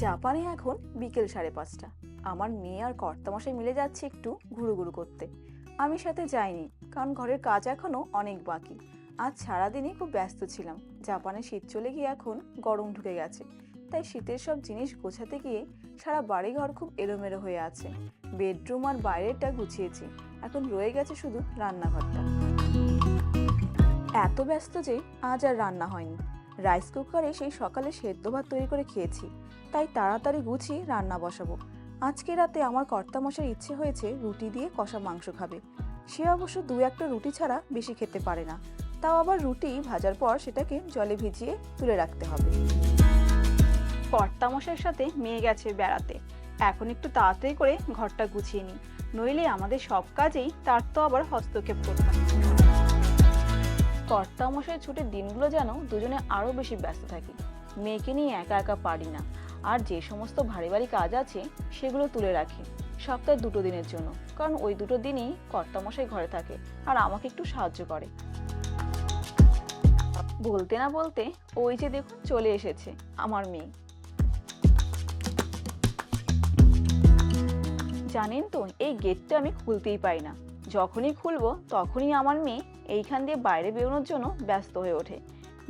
জাপানে এখন বিকেল সাড়ে পাঁচটা। আমার মেয়ে আর কর্তামশাই মিলে যাচ্ছে একটু ঘুরু ঘুরু করতে। আমি সাথে যাইনি, কারণ ঘরের কাজ এখনও অনেক বাকি। আজ সারাদিনই খুব ব্যস্ত ছিলাম। জাপানে শীত চলে গিয়ে এখন গরম ঢুকে গেছে। তাই শীতের সব জিনিস গোছাতে গিয়ে সারা বাড়িঘর খুব এলোমেলো হয়ে আছে। বেডরুম আর বাইরেরটা গুছিয়েছি। এখন রয়ে গেছে শুধু রান্নাঘরটা। এত ব্যস্ত যে আজ আর রান্না হয়নি। রাইস কুকারে সেই সকালে সেদ্ধ ভাত তৈরি করে খেয়েছি। তাই তাড়াতাড়ি গুছিয়ে রান্না বসাবো। আজকে রাতে আমার কর্তামশার ইচ্ছে হয়েছে রুটি দিয়ে কষা মাংস খাবে। সে অবশ্য দু একটা রুটি ছাড়া বেশি খেতে পারে না। তাও আবার রুটি ভাজার পর সেটাকে জলে ভিজিয়ে তুলে রাখতে হবে। কর্তামশাইয়ের সাথে মেয়ে গেছে বেড়াতে। এখন একটু তাড়াতাড়ি করে ঘরটা গুছিয়ে নিই। নইলে আমাদের সব কাজেই তার তো আবার হস্তক্ষেপ করতে হয়। কর্তামশাই ছুটির দিনগুলো যেন দুজনে আরও বেশি ব্যস্ত থাকি। মেয়েকে নিয়ে একা একা পারি না। আর যে সমস্ত ভারী ভারী কাজ আছে, সেগুলো তুলে রাখি সপ্তাহে দুটো দিনের জন্য। কারণ ওই দুটো দিনই কর্তামশাই ঘরে থাকে আর আমাকে একটু সাহায্য করে। বলতে না বলতে ওই যে দেখুন চলে এসেছে আমার মেয়ে। জানেন তো, এই গেটটা আমি খুলতেই পাই না। যখনই খুলবো তখনই আমার মেয়ে এইখান দিয়ে বাইরে বেরোনোর জন্য ব্যস্ত হয়ে ওঠে।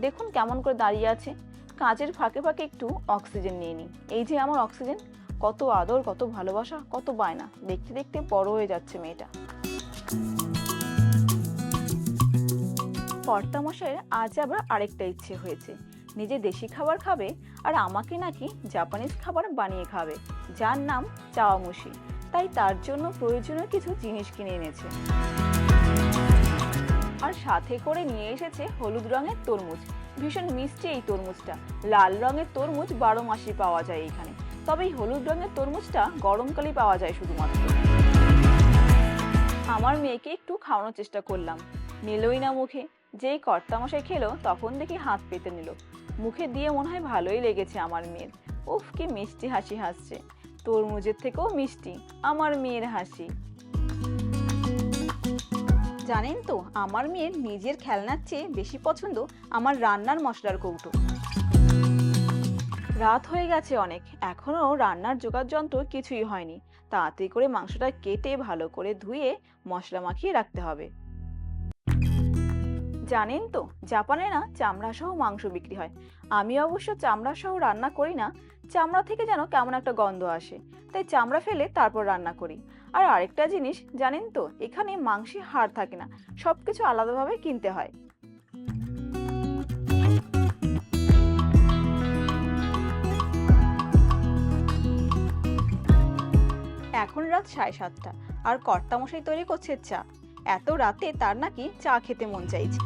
দেখুন কেমন করে দাঁড়িয়ে আছে। কাজের ফাঁকে ফাঁকে একটু অক্সিজেন নিয়ে নিই। এই যে আমার অক্সিজেন কত আদর, কত ভালোবাসা, কত বায়না। দেখতে দেখতে বড় হয়ে যাচ্ছে মেয়েটা। কর্তামশাইয়ের আজ আবার আরেকটা ইচ্ছে হয়েছে। নিজে দেশি খাবার খাবে আর আমাকে নাকি জাপানিজ খাবার বানিয়ে খাবে। যার নাম চাওয়ামুশি। তাই তার জন্য প্রয়োজনীয় কিছু জিনিস কিনে এনেছে। আর সাথে করে নিয়ে এসেছে হলুদ রঙের তরমুজ। ভীষণ মিষ্টি এই তরমুজটা। লাল রঙের তরমুজ বারো মাসই পাওয়া যায় এখানে। তবে এই হলুদ রঙের তরমুজটা গরমকালেই পাওয়া যায় শুধুমাত্র। আমার মেয়েকে একটু খাওয়ানোর চেষ্টা করলাম। নিলই না মুখে। যেই কর্তামশাই খেলো, তখন দেখি হাত পেতে নিল। মুখে দিয়ে মনে হয় ভালোই লেগেছে আমার মেয়ের। উফ, কি মিষ্টি হাসি হাসছে। তরমুজের থেকেও মিষ্টি। আমার মেয়ের হাসি। জানেন তো, আমার মেয়ের নিজের খেলনার চেয়ে বেশি পছন্দ আমার রান্নার মশলার কৌটো। রাত হয়ে গেছে অনেক, এখনও রান্নার জোগাড় যন্ত্র কিছুই হয়নি। তাড়াতাড়ি করে মাংসটা কেটে ভালো করে ধুয়ে মশলা মাখিয়ে রাখতে হবে। জানেন তো, জাপানে না চামড়া সহ মাংস বিক্রি হয়। আমি অবশ্য চামড়া সহ রান্না করি না চামড়া থেকে যেন কেমন একটা গন্ধ আসে। তাই চামড়া ফেলে তারপর রান্না করি। আর আরেকটা জিনিস, জানেন তো, এখানে মাংসে হাড় থাকে না সব কিছু আলাদাভাবে কিনতে হয়। এখন রাত সাড়ে সাতটা, আর কর্তামশাই তৈরি করছে চা। এত রাতে তার নাকি চা খেতে মন চাইছে।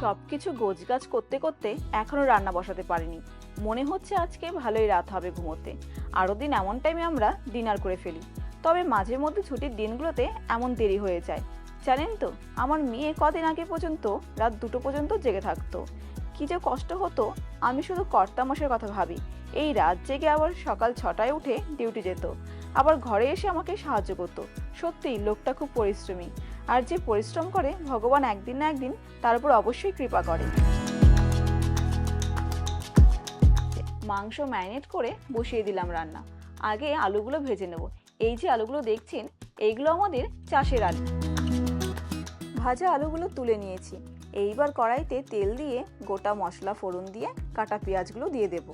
সবকিছু গোছগাছ করতে করতে এখনও রান্না বসাতে পারিনি। মনে হচ্ছে আজকে ভালোই রাত হবে ঘুমোতে। আরও দিন এমন টাইমে আমরা ডিনার করে ফেলি। তবে মাঝে মধ্যে ছুটির দিনগুলোতে এমন দেরি হয়ে যায়। জানেন তো, আমার মেয়ে কদিন আগে পর্যন্ত রাত দুটো পর্যন্ত জেগে থাকতো। কি যে কষ্ট হতো, আমি শুধু কর্তামশের কথা ভাবি। এই রাত জেগে আবার সকাল ছটায় উঠে ডিউটি যেত। আবার ঘরে এসে আমাকে সাহায্য করতো। সত্যিই লোকটা খুব পরিশ্রমী। আর যে পরিশ্রম করে ভগবান একদিন না একদিন তার উপর অবশ্যই কৃপা করে। মাংস ম্যারিনেট করে বসিয়ে দিলাম রান্না। আগে আলুগুলো ভেজে নেব। এই যে আলুগুলো দেখছেন এইগুলো আমাদের চাষের আলু। ভাজা আলুগুলো তুলে নিয়েছি। এইবার কড়াইতে তেল দিয়ে গোটা মশলা ফোড়ন দিয়ে কাটা পেঁয়াজগুলো দিয়ে দেব।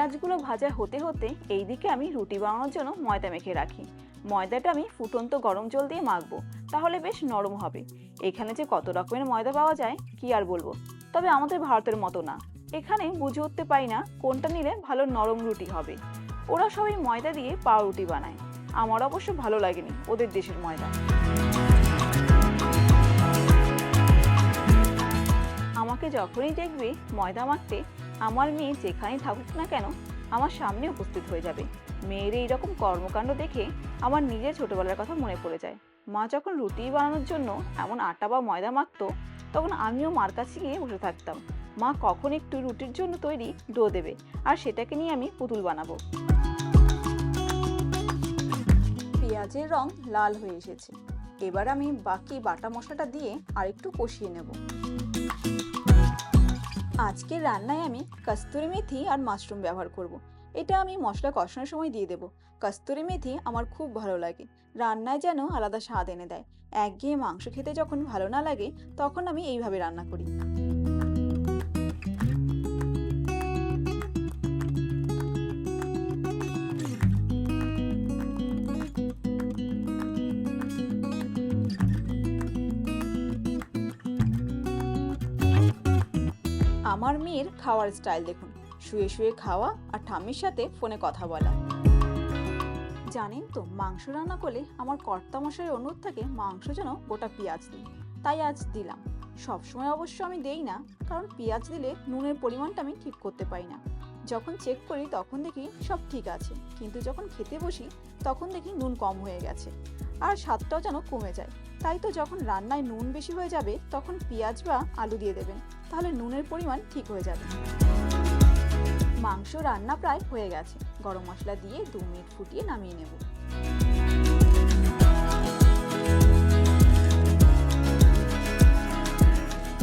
পেঁয়াজগুলো ভাজা হতে হতে এই দিকে আমি রুটি বানানোর জন্য ময়দা মেখে রাখি। ময়দাটা আমি ফুটন্ত গরম জল দিয়ে মাখবো, তাহলে বেশ নরম হবে। এখানে যে কত রকমের ময়দা পাওয়া যায়, কি আর বলব? তবে আমাদের ভারতের মতো না। এখানে বুঝে উঠতে পাই না কোনটা নিলে ভালো নরম রুটি হবে। ওরা সবাই ময়দা দিয়ে পাউরুটি বানায়। আমার অবশ্য ভালো লাগেনি ওদের দেশের ময়দা। আমাকে যখনই দেখবে ময়দা মাখতে আমার মেয়ে যেখানেই থাকুক না কেন, আমার সামনে উপস্থিত হয়ে যাবে। মেয়ের এই রকম কর্মকাণ্ড দেখে আমার নিজের ছোটবেলার কথা মনে পড়ে যায়। মা যখন রুটি বানানোর জন্য এমন আটা বা ময়দা মাখতো, তখন আমিও মার কাছে গিয়ে বসে থাকতাম। মা কখন একটু রুটির জন্য তৈরি ডো দেবে আর সেটাকে নিয়ে আমি পুতুল বানাবো। পেঁয়াজের রং লাল হয়ে এসেছে। এবার আমি বাকি বাটা মশলাটা দিয়ে আরেকটু কষিয়ে নেব। আজকের রান্নায় আমি কস্তুরি মেথি আর মাশরুম ব্যবহার করব। এটা আমি মশলা কষানোর সময় দিয়ে দেবো। কস্তুরি মেথি আমার খুব ভালো লাগে। রান্নায় যেন আলাদা স্বাদ এনে দেয়। একঘেয়ে মাংস খেতে যখন ভালো না লাগে, তখন আমি এইভাবে রান্না করি। আমার মেয়ের খাওয়ার স্টাইল দেখুন। শুয়ে শুয়ে খাওয়া আর ঠাম্মির সাথে ফোনে কথা বলা। জানেন তো, মাংস রান্না করলে আমার কর্তা মশাই অনুরোধ থাকে মাংস যেন গোটা পেঁয়াজ দিই তাই আজ দিলাম। সবসময় অবশ্য আমি দেই না, কারণ পেঁয়াজ দিলে নুনের পরিমাণটা আমি ঠিক করতে পারি না। যখন চেক করি তখন দেখি সব ঠিক আছে, কিন্তু যখন খেতে বসি তখন দেখি নুন কম হয়ে গেছে, আর স্বাদটাও যেন কমে যায়। তাই তো যখন রান্নায় নুন বেশি হয়ে যাবে, তখন পেঁয়াজ বা আলু দিয়ে দেবেন। তাহলে নুনের পরিমাণ ঠিক হয়ে যাবে। মাংস রান্না প্রায় হয়ে গেছে। গরম মশলা দিয়ে দু মিনিট ফুটিয়ে নামিয়ে নেব।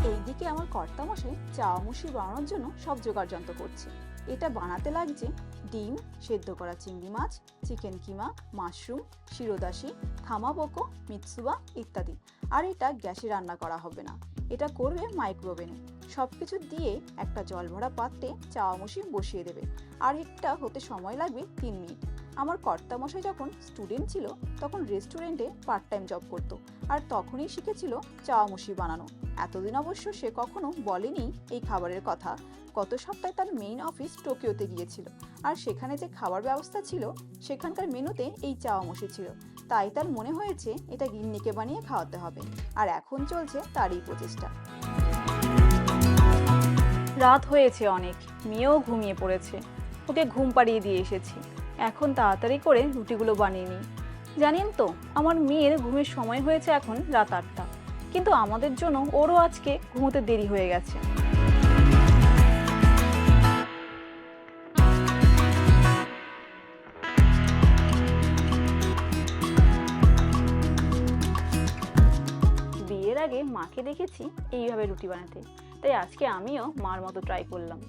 এইদিকে আমার কর্তা মশাই চাওয়া মুসি বানানোর জন্য সব জোগাড় যন্ত্র করছে। এটা বানাতে লাগছে ডিম, সেদ্ধ করা চিংড়ি মাছ, চিকেন কিমা, মাশরুম, শিরোদাসি, খামাবোকো মিৎসুবা ইত্যাদি। আর এটা গ্যাসে রান্না করা হবে না। এটা করবে মাইক্রোওভেনে। সব কিছু দিয়ে একটা জল ভরা পাত্রে চাওয়া মুসি বসিয়ে দেবে। আর এটা হতে সময় লাগবে তিন মিনিট। আমার কর্তামশাই যখন স্টুডেন্ট ছিল, তখন রেস্টুরেন্টে পার্ট টাইম জব করতো। আর তখনই শিখেছিল চাওয়া মুসি বানানো। এতদিন অবশ্য সে কখনো বলেনি এই খাবারের কথা। গত সপ্তাহে তার মেইন অফিস টোকিওতে গিয়েছিল। আর সেখানে যে খাবার ব্যবস্থা ছিল, সেখানকার মেনুতে এই চাওয়া মুসি ছিল। তাই তার মনে হয়েছে এটা গিন্নিকে বানিয়ে খাওয়াতে হবে। আর এখন চলছে তারই প্রচেষ্টা। রাত হয়েছে অনেক, মেয়েও ঘুমিয়ে পড়েছে। ওকে ঘুম পাড়িয়ে দিয়ে এসেছি। এখন তাড়াতাড়ি করে রুটিগুলো বানিয়ে নিই। জানেন তো, আমার মেয়ের ঘুমের সময় হয়েছে এখন রাত আটটা। কিন্তু আমাদের জন্য ওরও আজকে ঘুমোতে দেরি হয়ে গেছে। বিয়ের আগে মাকে দেখেছি এইভাবে রুটি বানাতে। তাই আজকে আমিও মার মতো ট্রাই করলাম।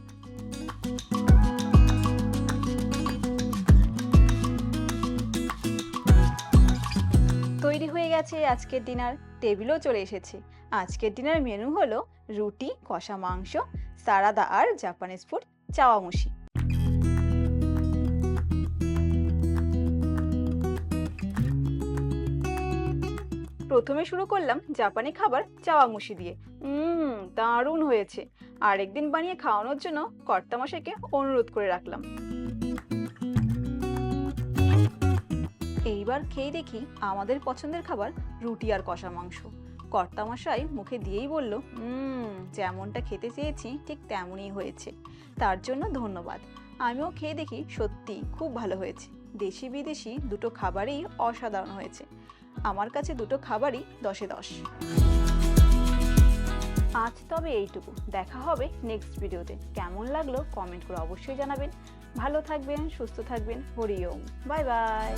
গেছে আজকের ডিনার টেবিলও চলে এসেছে। আজকের ডিনার মেনু হলো রুটি, কষা মাংস, সারাদা আর জাপানিজ ফুড চাওয়ামুশি। প্রথমে শুরু করলাম জাপানি খাবার চাওয়ামুশি দিয়ে। হুম দারুণ হয়েছে। আরেকদিন বানিয়ে খাওয়ানোর জন্য কর্তামশাইকে অনুরোধ করে রাখলাম। এইবার খেয়ে দেখি আমাদের পছন্দের খাবার রুটি আর কষা মাংস। কর্তামশাই মুখে দিয়েই বলল, হুম, যেমনটা খেতে চেয়েছি ঠিক তেমনই হয়েছে। তার জন্য ধন্যবাদ। আমিও খেয়ে দেখি সত্যি খুব ভালো হয়েছে। দেশি বিদেশি দুটো খাবারই অসাধারণ হয়েছে। আমার কাছে দুটো খাবারই দশে দশ। আজ তবে এইটুকু। দেখা হবে নেক্সট ভিডিওতে কেমন লাগল কমেন্ট করে অবশ্যই জানাবেন। ভালো থাকবেন, সুস্থ থাকবেন। হরি ওম। Bye bye.